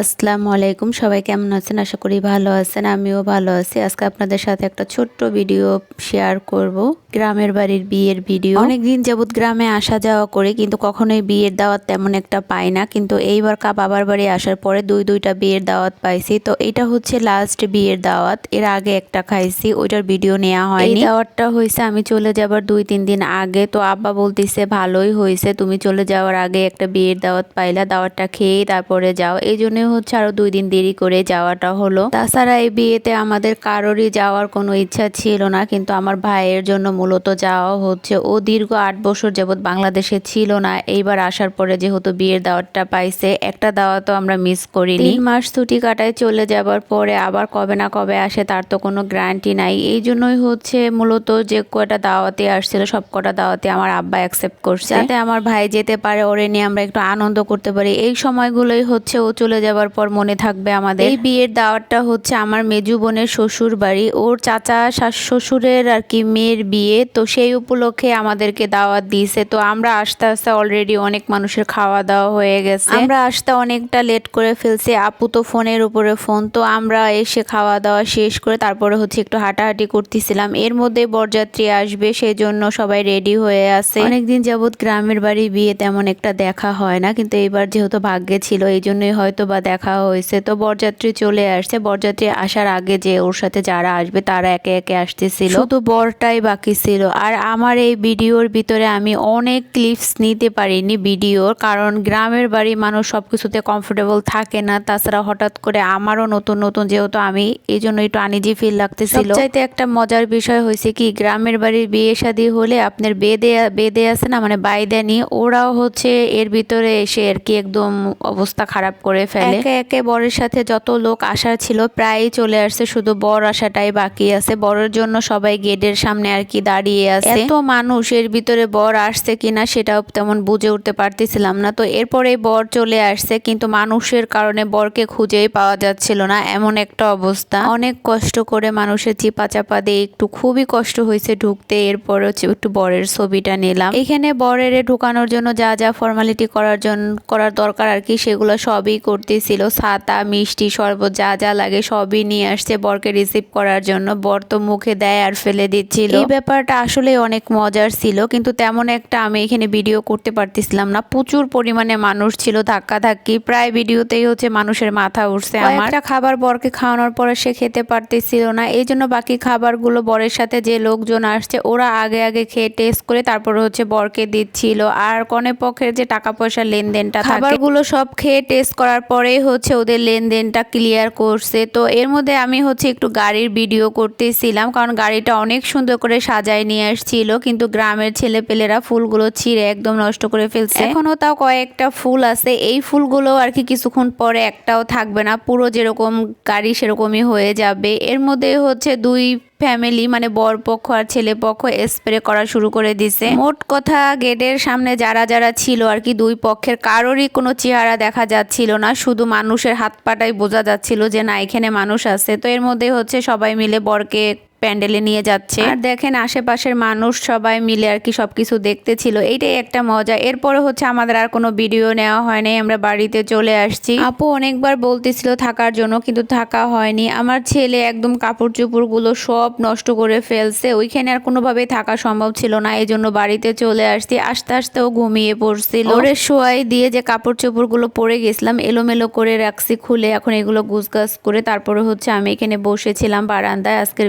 আসসালামু আলাইকুম। সবাই কেমন আছেন? আশা করি ভালো আছেন। আমিও ভালো আছি। আজকে আপনাদের সাথে একটা ছোট্ট ভিডিও শেয়ার করব। গ্রামের বাড়ির বিয়ের ভিডিও। অনেকদিন যাবত গ্রামে আসা যাওয়া করে কিন্তু কখনোই বিয়ের দাওয়াত তেমন একটা পাই না। কিন্তু এইবার কা বাবার বাড়ি আসার পরে দুই দুইটা বিয়ের দাওয়াত পাইছি। তো এটা হচ্ছে লাস্ট বিয়ের দাওয়াত। এর আগে একটা খাইছি ওইটার ভিডিও নেওয়া হয়নি। এই দাওয়াতটা হয়েছে আমি চলে যাবার দুই তিন দিন আগে। তো আব্বা বলতেছে ভালোই হয়েছে তুমি চলে যাওয়ার আগে একটা বিয়ের দাওয়াত পাইলা দাওয়াতটা খেয়ে তারপরে যাও। এই জন্য হচ্ছে আরও দুই দিন দেরি করে যাওয়াটা হলো। তাছাড়া এই বিয়েতে আমাদের কারোরই যাওয়ার কোনো ইচ্ছা ছিল না। কিন্তু আমার ভাইয়ের জন্য মূলত যাওয়া হচ্ছে ও দীর্ঘ আট বছর যাবৎ বাংলাদেশে ছিল না। এইবার আসার পরে যেহেতু বিয়ের দাওয়াতটা পাইছে একটা দাওয়াতও আমরা মিস করিনি। তিন মাস ছুটি কাটায় চলে যাবার পরে আবার কবে না কবে আসে তার তো কোনো গ্যারান্টি নাই। এই জন্যই হচ্ছে মূলত যে কয়টা দাওয়াতে আসছিল সব কটা দাওয়াতে আমার আব্বা অ্যাকসেপ্ট করছে। যাতে আমার ভাই যেতে পারে ওরে নিয়ে আমরা একটু আনন্দ করতে পারি। এই সময়গুলোই হচ্ছে ও চলে যাবার পর মনে থাকবে আমাদের। এই বিয়ের দাওয়াতটা হচ্ছে আমার মেজু বোনের শ্বশুর বাড়ি ওর চাচা শাশ- শ্বশুরের আর কি মেয়ের বিয়ে। তো সেই উপলক্ষে আমাদেরকে দাওয়াত দিয়েছে। তো আমরা আস্তে আস্তে অলরেডি অনেক মানুষের খাওয়া দাওয়া হয়ে গেছে। আমরা আসতে অনেকটা লেট করে ফেলছি। আপু তো ফোনের উপরে ফোন তো আমরা এসে খাওয়া দাওয়া শেষ করে তারপরে হচ্ছে একটু হাঁটাহাঁটি করতেছিলাম। এর মধ্যে বরযাত্রী আসবে সেই জন্য সবাই রেডি হয়ে আছে। অনেকদিন যাবৎ গ্রামের বাড়ি বিয়ে তেমন একটা দেখা হয় না কিন্তু এবার যেহেতু ভাগ্যে ছিল এই জন্যই হয়তো বা দেখা হয়েছে। তো বরযাত্রী চলে আসছে। বরযাত্রী আসার আগে যে ওর সাথে যারা আসবে তারা একে একে আসতেছিল। শুধু বরটাই বাকি ছিল আর আমার এই ভিডিওর ভিতরে আমি অনেক ক্লিপস নিতে পারিনি ভিডিওর কারণ গ্রামের বাড়ি মানুষ সবকিছুতে কমফোর্টেবল থাকে না। তাছাড়া হঠাৎ করে আমারও নতুন নতুন যেহেতু আমি এই জন্য একটু আনিজি ফিল লাগতেছিল। সবচাইতে একটা মজার বিষয় হয়েছে কি গ্রামের বাড়ির বিয়ে শাদী হলে আপনার বেদে বেদে আছে না মানে বাইদানি ওরাও হচ্ছে এর ভিতরে এসে আর কি একদম অবস্থা খারাপ করে ফেলে। একে একে বরের সাথে যত লোক আসার ছিল প্রায়ই চলে আসছে শুধু বর আসাটাই বাকি আছে। বরের জন্য সবাই গেটের সামনে আর কি দাঁড়িয়ে আছে। এত মানুষ এর ভিতরে বর আসছে কিনা সেটাও তেমন বুঝে উঠতে পারতেছিলাম না। তো এরপরে বর চলে আসছে কিন্তু মানুষের কারণে বরকে খুঁজেই পাওয়া যাচ্ছিল না। এমন একটা অবস্থা। অনেক কষ্ট করে মানুষের চিপা চাপা দিয়ে একটু খুবই কষ্ট হয়েছে ঢুকতে। এরপরে হচ্ছে একটু বরের ছবিটা নিলাম। এখানে বরের ঢুকানোর জন্য যা যা ফর্মালিটি করার জন্য করার দরকার আর কি সেগুলো সবই করতেছিল। ছাতা মিষ্টি শরবত যা যা লাগে সবই নিয়ে আসছে বরকে রিসিভ করার জন্য। বর তো মুখে দেয় আর ফেলে দিচ্ছিল। এই ব্যাপারটা আসলে অনেক মজার ছিল কিন্তু তেমন একটা আমি এখানে ভিডিও করতে পারতেছিলাম না। প্রচুর পরিমাণে মানুষ ছিল ধাক্কা ধাক্কি প্রায় ভিডিওতেই হচ্ছে মানুষের মাথা উঠছে আমার। খাবার বরকে খাওয়ানোর পরে সে খেতে পারতেছিল না এই জন্য বাকি খাবারগুলো বরের সাথে যে লোকজন আসছে ওরা আগে আগে খেয়ে টেস্ট করে তারপর হচ্ছে বরকে দিচ্ছিল। আর কনে পক্ষের যে টাকা পয়সার লেনদেনটা খাবারগুলো সব খেয়ে টেস্ট করার পরেই হচ্ছে ওদের লেনদেনটা ক্লিয়ার করছে। তো এর মধ্যে আমি হচ্ছে একটু গাড়ির ভিডিও করতেছিলাম কারণ গাড়িটা অনেক সুন্দর করে সাজায় নিয়ে আসছিল, কিন্তু গ্রামের ছেলেপেলেরা ফুলগুলো ছিঁড়ে একদম নষ্ট করে ফেলছে। এখনও তাও কয়েকটা ফুল আছে। এই ফুলগুলো আর কি কিছুক্ষণ পরে একটাও থাকবে না। পুরো যেরকম গাড়ি সেরকমই হয়ে যাবে। এর মধ্যে হচ্ছে দুই ফ্যামিলি মানে বর পক্ষ আর ছেলে পক্ষ স্প্রে করা শুরু করে দিছে। মোট কথা গেটের সামনে যারা যারা ছিল আর কি, দুই পক্ষের কারোরই কোনো চেহারা দেখা যাচ্ছিল না। শুধু মানুষের হাত পাটাই বোঝা যাচ্ছিল যে না, এখানে মানুষ আছে। তো এর মধ্যে হচ্ছে সবাই মিলে বরকে প্যান্ডেলে নিয়ে যাচ্ছে। আর দেখেন আশেপাশের মানুষ সবাই মিলে আর কি সবকিছু দেখতেছিল। এইটাই একটা মজা। এরপরে হচ্ছে আমাদের আর কোনো ভিডিও নেওয়া হয়নি আমরা বাড়িতে চলে আসছি। আপু অনেকবার বলতেছিল থাকার জন্য কিন্তু থাকা হয়নি। আমার ছেলে একদম কাপড় চোপড়গুলো সব নষ্ট করে ফেলছে। ওইখানে আর কোনোভাবে থাকা সম্ভব ছিল না। এই জন্য বাড়িতে চলে আসছি। আস্তে আস্তে ও ঘুমিয়ে পড়ছিল। ওরে শোয়াই দিয়ে যে কাপড় চোপড়গুলো পরে গেছিলাম এলোমেলো করে রাখছি খুলে। এখন এগুলো গুছগাছ করে তারপরে হচ্ছে আমি এখানে বসেছিলাম বারান্দায়। আজকের